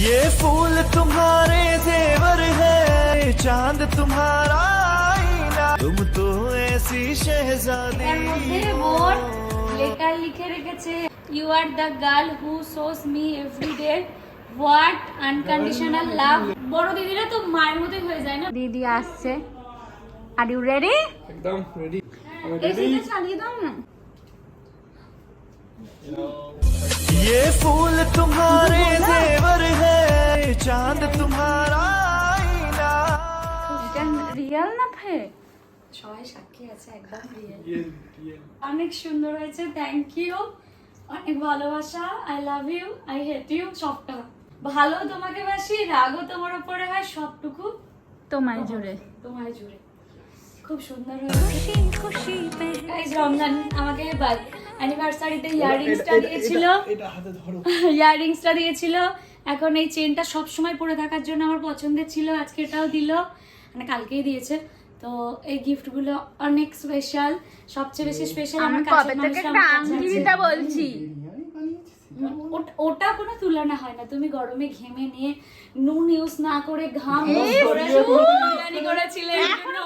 ये फूल तुम्हारे जेवर है चांद तुम्हारा आईना तुम तो ऐसी शहजादी তার মধ্যে বোন লেটার লিখে রেখেছে you are the girl who shows me every day what unconditional love বড় দিদিরা তো মায়ের মতোই হয়ে যায় না দিদি আসছে আর ইউ রেডি একদম রেডি এসিটা চালিয়ে দাও না ये फूल तुम्हारे जेवर है चांद तुम्हारा आईना এটা রিয়েল না ফে সবাই সাক্ষী আছে একদম রিয়েল অনেক সুন্দর হয়েছে থ্যাংক ইউ অনেক ভালোবাসা I love you I hate you সবটা ভালো তোমাকে বাসি রাগও তোমার উপরে হয় সবটুকু তোমায় জুড়ে তোমায় জুড়ে খুব সুন্দর হয়েছে Guys, রমজান আমাকে অ্যানিভার্সারিতে ইয়াররিংসটা দিয়েছিল। এটা ইয়াররিংসটা দিয়েছিল। এখন এই চেনটা সব সময় পরে থাকার জন্য আমার পছন্দের ছিল আজকে এটাও দিল। মানে কালকেই দিয়েছে। তো এই গিফটগুলো অনেক স্পেশাল সবচেয়ে বেশি স্পেশাল আমি আমার কাছে আংটি বলছি। ওটা কোনো তুলনা হয় না। তুমি গরমে ঘেমে নিয়ে নুন ইউজ না করে ঘাম করেছিলে।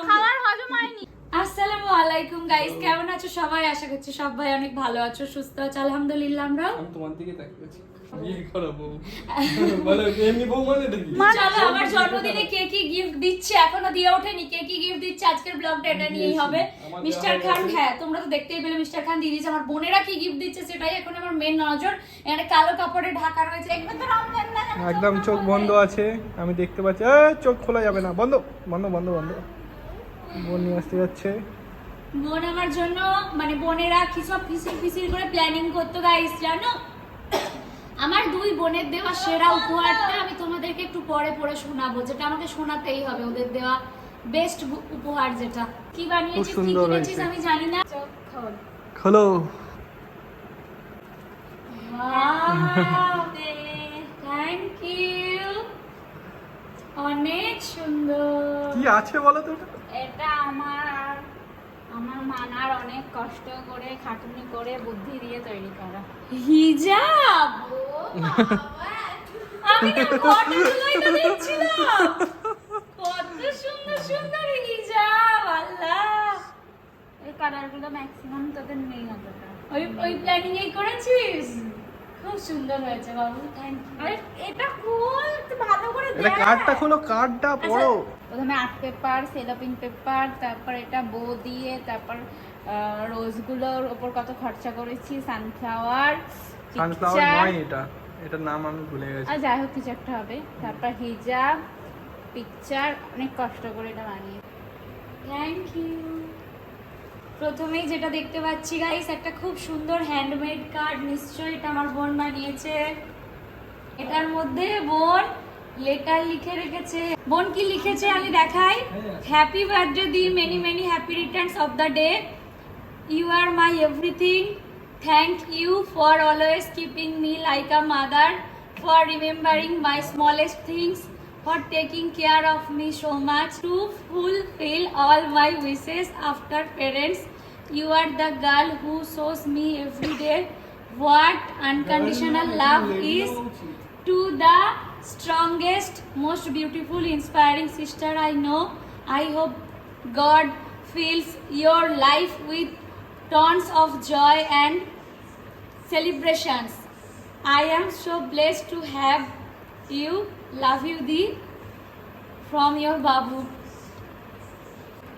খাবার হজম হয়নি। আসসালামু আলাইকুম গাইস কেমন আছো সবাই? আশা করছি সবাই অনেক ভালো আছো সুস্থ আছো। আলহামদুলিল্লাহ আমরা আমি তোমার দিকে তাকিয়ে আছি বিয়ে করা বউ। এমনি বউ মানে দেখি চলো আমার জন্মদিনে কে কি গিফট দিচ্ছে? এখনও দিয়ে ওঠেনি। কে কি গিফট দিচ্ছে? আজকের ব্লগটা এটা নিয়েই হবে। মিস্টার খান হ্যাঁ তোমরা তো দেখতেই পেলে মিস্টার খান দিয়ে দিয়েছে আমার বোনেরা কি গিফট দিচ্ছে সেটাই এখন আমার মেন নজর। এখানে কালো কাপড়ে ঢাকা রয়েছে। একবার তো না একদম চোখ বন্ধ আছে। আমি দেখতে পাচ্ছি। চোখ খোলা যাবে না। বন্ধ বন্ধ বন্ধ বন্ধ। বোন নিয়ে আসতে যাচ্ছে। বোন আমার জন্য মানে বোনেরা কি সব ফিসির ফিসির করে প্ল্যানিং করতো গাইস জানো? আমার দুই বোনের দেওয়া সেরা উপহারটা আমি তোমাদেরকে একটু পরে পরে শোনাবো যেটা আমাকে শোনাতেই হবে ওদের দেওয়া বেস্ট উপহার যেটা। কি বানিয়েছিস কি কিনেছিস আমি জানি না। খোলো। থ্যাংক ইউ অনেক সুন্দর। কি আছে বলো তো? এটা আমার আমার মানার অনেক কষ্ট করে খাটুনি করে বুদ্ধি দিয়ে তৈরি করা। হিজাব! আমি তো ফটোগুলোই তো দেখছিলাম। কত সুন্দর সুন্দর হিজাব আল্লাহ। এই কালারগুলো ম্যাক্সিমাম তোদের নেই অতটা। ওই ওই প্ল্যানিং এই করেছিস? খুব সুন্দর হয়েছে বাবু থ্যাংক ইউ এটা খোল ভালো করে এটা কার্ডটা খোলো কার্ডটা পড়ো। প্রথমে আর্ট পেপার সেলোপিন পেপার তারপর এটা বো দিয়ে তারপর রোজগুলোর ওপর কত খরচা করেছি সানফ্লাওয়ার সানফ্লাওয়ার নয় এটা এটার নাম আমি ভুলে গেছি। আর যাই হোক কিছু একটা হবে। তারপর হিজাব পিকচার অনেক কষ্ট করে এটা বানিয়ে। থ্যাংক ইউ প্রথমেই যেটা দেখতে পাচ্ছি গাইস একটা খুব সুন্দর হ্যান্ডমেড কার্ড নিশ্চয়ই এটা আমার বোন বানিয়েছে। এটার মধ্যে বোন লেটার লিখে রেখেছে। বোন কি লিখেছে আমি দেখাই? Happy birthday the many many happy returns of the day you are my everything thank you for always keeping me like a mother for remembering my smallest things for taking care of me so much to fulfill all my wishes after parents you are the girl who shows me every day what unconditional love is to the strongest most beautiful inspiring sister i know i hope god fills your life with tons of joy and celebrations. I am so blessed to have you. Love you the from your বাবু।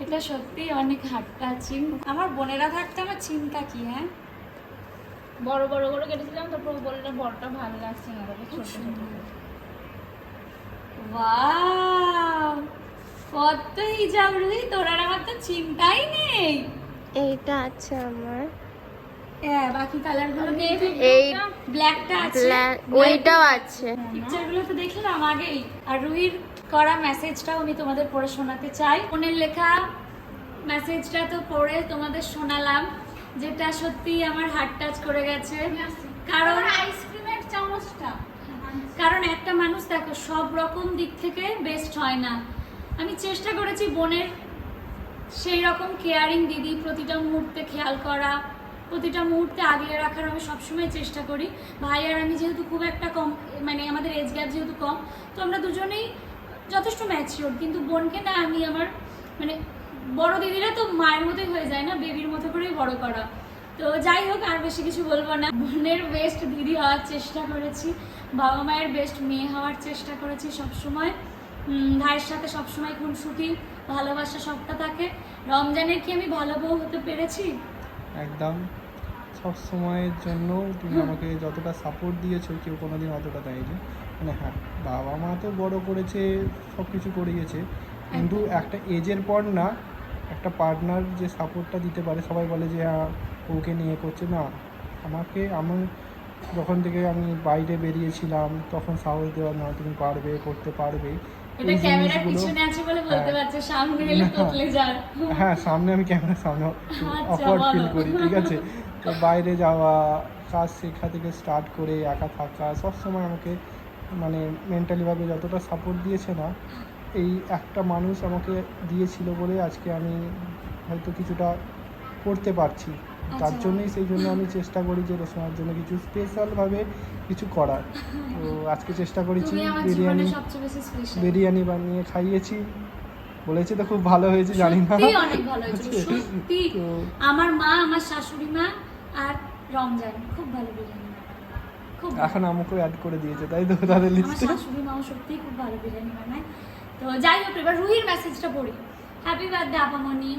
এটা সত্যি অনেক হাটটা চিন আমার বোনেরা থাকতে আমার চিন্তা কি হ্যাঁ? বড় বড় করে কেটেছিলাম তারপর বললে বড়টা ভালো লাগছে না তারপর ছোট কত হিজাব রুহি তোর আর আমার তো চিন্তাই নেই। এইটা আছে আমার। বাকি কালারগুলো এই ব্ল্যাকটা আছে। ওইটাও আছে। পিকচারগুলো তো দেখলাম আগেই। আর রুহির করা মেসেজটাও আমি তোমাদের পড়ে শোনাতে চাই। ফোনের লেখা মেসেজটা তো পড়ে তোমাদের শোনালাম যেটা সত্যি আমার হার্ট টাচ করে গেছে। কারণ আইসক্রিমের চামচটা। কারণ একটা মানুষ দেখো সব রকম দিক থেকে বেস্ট হয় না। আমি চেষ্টা করেছি বোনের সেই রকম কেয়ারিং দিদি প্রতিটা মুহূর্তে খেয়াল করা প্রতিটা মুহূর্তে আগলে রাখার আমি সবসময় চেষ্টা করি। ভাই আর আমি যেহেতু খুব একটা কম মানে আমাদের এজ গ্যাপ যেহেতু কম, তো আমরা দুজনেই যথেষ্ট ম্যাচিওর কিন্তু বোনকে না আমি আমার মানে বড় দিদিরা তো মায়ের মতোই হয়ে যায় না বেবির মতো করেই বড় করা। তো যাই হোক, আর বেশি কিছু বলব না। বোনের বেস্ট দিদি হওয়ার চেষ্টা করেছি, বাবা মায়ের বেস্ট মেয়ে হওয়ার চেষ্টা করেছি সবসময়। ভাইয়ের সাথে সবসময় খুনসুটি, ভালোবাসা সবটা থাকে। রমজানের কি আমি ভালো বউ হতে পেরেছি? একদম সব সময়ের জন্য তুমি আমাকে যতটা সাপোর্ট দিয়েছ কেউ কোনো দিন অতটা দেয়নি। মানে হ্যাঁ বাবা মা তো বড় করেছে সব কিছু করিয়েছে কিন্তু একটা এজের পর না একটা পার্টনার যে সাপোর্টটা দিতে পারে সবাই বলে যে হ্যাঁ ওকে নিয়ে করছে। না আমাকে আমি যখন থেকে আমি বাইরে বেরিয়েছিলাম তখন সাহস দেওয়া না তুমি পারবে করতে পারবে। এটা এই ক্যামেরার জিনিসগুলো পিছনে আছে বলে বলতে হ্যাঁ। সামনে এলে না। তোতলে হ্যাঁ সামনে আমি ক্যামেরার সামনে আচ্ছা, অকওয়ার্ড ফিল করি ঠিক আছে তো বাইরে যাওয়া কাজ শেখা থেকে স্টার্ট করে একা থাকা সব সময় আমাকে মানে মেন্টালিভাবে যতটা সাপোর্ট দিয়েছে না এই একটা মানুষ আমাকে দিয়েছিল বলে আজকে আমি হয়তো কিছুটা করতে পারছি তার আচ্ছা। জন্যই সেই জন্য আমি চেষ্টা করি যে রোশনার জন্য কিছু স্পেশালভাবে কিছু করার। তো আজকে চেষ্টা করেছি বিরিয়ানি। বিরিয়ানি বানিয়ে খাইয়েছি। বলেছে তো খুব ভালো হয়েছে জানি না। অনেক ভালো হয়েছিল সত্যি তো- আমার মা আমার শাশুড়ি মা আর রমজান খুব ভালো বিরিয়ানি। এখন আমাকেও অ্যাড করে দিয়েছে তাই তো তাদের লিস্টে আমার শাশুড়ি মাও সত্যিই খুব ভালো বিরিয়ানি বানায়। তো যাই হোক এবার রুহির মেসেজটা পড়ি। হ্যাপি বার্থডে আপামনি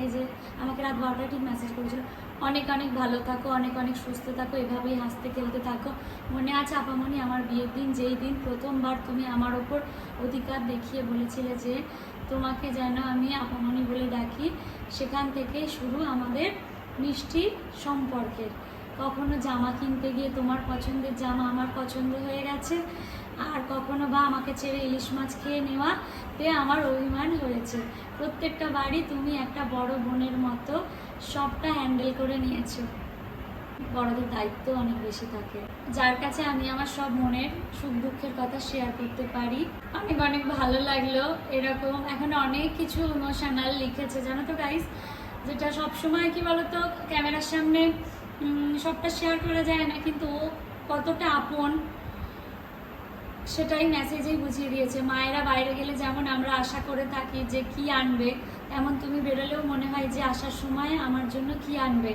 এই যে আমাকে রাত বারোটায় ঠিক মেসেজ করেছিল, অনেক অনেক ভালো থাকো, অনেক অনেক সুস্থ থাকো, এভাবেই হাসতে, খেলতে থাকো। মনে আছে আপামনি আমার বিয়ের দিন, যেই দিন প্রথমবার তুমি আমার ওপর অধিকার দেখিয়ে বলেছিলে যে তোমাকে যেন আমি আপামনি বলে ডাকি, সেখান থেকে শুরু আমাদের মিষ্টি সম্পর্কের। কখনো জামা কিনতে গিয়ে তোমার পছন্দের জামা আমার পছন্দ হয়ে গেছে আর কখনো বা আমাকে ছেড়ে ইলিশ মাছ খেয়ে নেওয়া তে আমার অভিমান হয়েছে। প্রত্যেকটা বাড়ি তুমি একটা বড় বোনের মতো সবটা হ্যান্ডেল করে নিয়েছো। বড়দের দায়িত্ব অনেক বেশি থাকে। যার কাছে আমি আমার সব মনের সুখ দুঃখের কথা শেয়ার করতে পারি। অনেক অনেক ভালো লাগল এরকম। এখন অনেক কিছু ইমোশনাল লিখেছে। জানো তো গাইস যেটা সব সময় কি বলতো ক্যামেরার সামনে সবটা শেয়ার করা যায় না। কিন্তু ও কতটা আপন সেটাই মেসেজেই বুঝিয়ে দিয়েছে, মায়েরা বাইরে গেলে যেমন আমরা আশা করে থাকি যে কি আনবে, তেমন তুমি বেরোলেও মনে হয় যে আসার সময় আমার জন্য কি আনবে।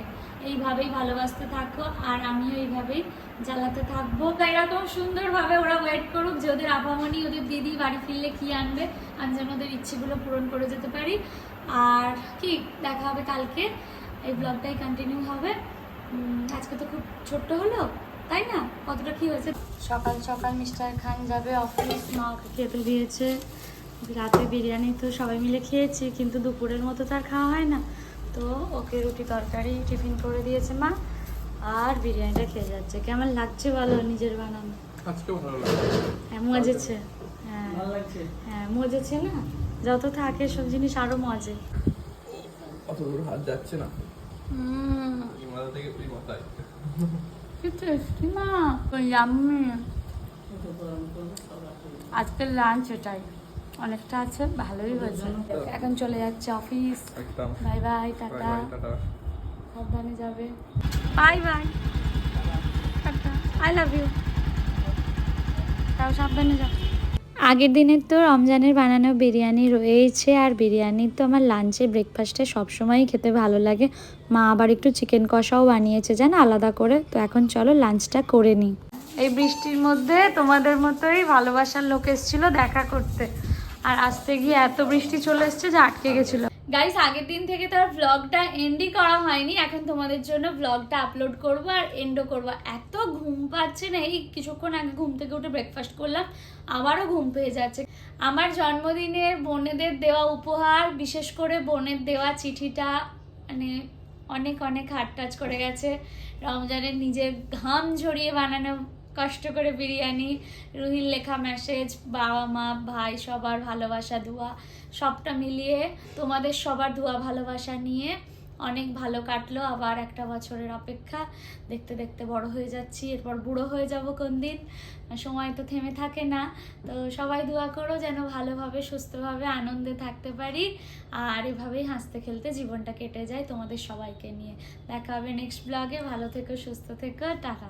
এইভাবেই ভালোবাসতে থাকো আর আমিও এইভাবেই জ্বালাতে থাকব। তো এরকম সুন্দরভাবে ওরা ওয়েট করুক যে ওদের আপামনি, ওদের দিদি বাড়ি ফিরলে কি আনবে। আমি যেন ওদের ইচ্ছেগুলো পূরণ করে যেতে পারি। আর কি, দেখা হবে কালকে। এই ব্লগটাই কন্টিনিউ হবে। আজকে তো খুব ছোট্ট হলো। তাই না? কতটা কি হয়েছে? সকাল সকাল মিস্টার খান যাবে অফিস মা ওকে খেতে দিয়েছে। রাতে বিরিয়ানি তো সবাই মিলে খেয়েছি কিন্তু দুপুরের মতো তো আর খাওয়া হয় না। তো ওকে রুটি তরকারি টিফিন করে দিয়েছে মা আর বিরিয়ানিটা খেয়ে যাচ্ছে। কেমন লাগছে বলো নিজের বানানো? আজকেও ভালো লাগে হ্যাঁ মজেছে। হ্যাঁ। হ্যাঁ মজেছে না? যত থাকে সব জিনিস আরও মজে। অত দূর হাত যাচ্ছে না। হুম। এই মাথা থেকে মাথায়। কি টেস্টি মা ইয়াম্মি। আজকের লাঞ্চ এটাই। অনেকটা আছে ভালোই হয়েছে। এখন চলে যাচ্ছে অফিস বাই বাই টাটা। সাবধানে যাবে। বাই বাই টাটা। আই লাভ ইউ তাও সাবধানে যাও। আগের দিনের তো রমজানের বানানো বিরিয়ানি রয়েছে আর বিরিয়ানি তো আমার লাঞ্চে ব্রেকফাস্টে সবসময়ই খেতে ভালো লাগে। মা আবার একটু চিকেন কষাও বানিয়েছে, জান, আলাদা করে। তো এখন চলো লাঞ্চটা করে নিই। এই বৃষ্টির মধ্যে তোমাদের মতোই ভালোবাসার লোক এসেছিল দেখা করতে। আর আসতে গিয়ে এত বৃষ্টি চলে এসছে যে আটকে গেছিল। গাইস আগের দিন থেকে তো আর ভ্লগটা এন্ডই করা হয়নি। এখন তোমাদের জন্য ব্লগটা আপলোড করব আর এন্ডও করব। এত ঘুম পাচ্ছে না, এই কিছুক্ষণ আগে ঘুম থেকে উঠে ব্রেকফাস্ট করলাম, আবারও ঘুম পেয়ে যাচ্ছে। আমার জন্মদিনের বোনেদের দেওয়া উপহার, বিশেষ করে বোনের দেওয়া চিঠিটা মানে অনেক অনেক হাট টাচ করে গেছে। রমজানের নিজের ঘাম ঝরিয়ে বানানো কষ্ট করে বিরিয়ানি রুহির লেখা মেসেজ বাবা মা, ভাই, সবার ভালোবাসা ধোয়া সবটা মিলিয়ে তোমাদের সবার ধোয়া ভালোবাসা নিয়ে অনেক ভালো কাটলো আবার একটা বছরের অপেক্ষা। দেখতে দেখতে বড় হয়ে যাচ্ছি, এরপর বুড়ো হয়ে যাব কোন দিন। সময় তো থেমে থাকে না। তো সবাই দোয়া করো যেন ভালোভাবে, সুস্থভাবে, আনন্দে থাকতে পারি আর এভাবেই হাসতে খেলতে জীবনটা কেটে যায় তোমাদের সবাইকে নিয়ে। দেখা হবে নেক্সট ব্লগে ভালো থেকো, সুস্থ থেকো। টাটা।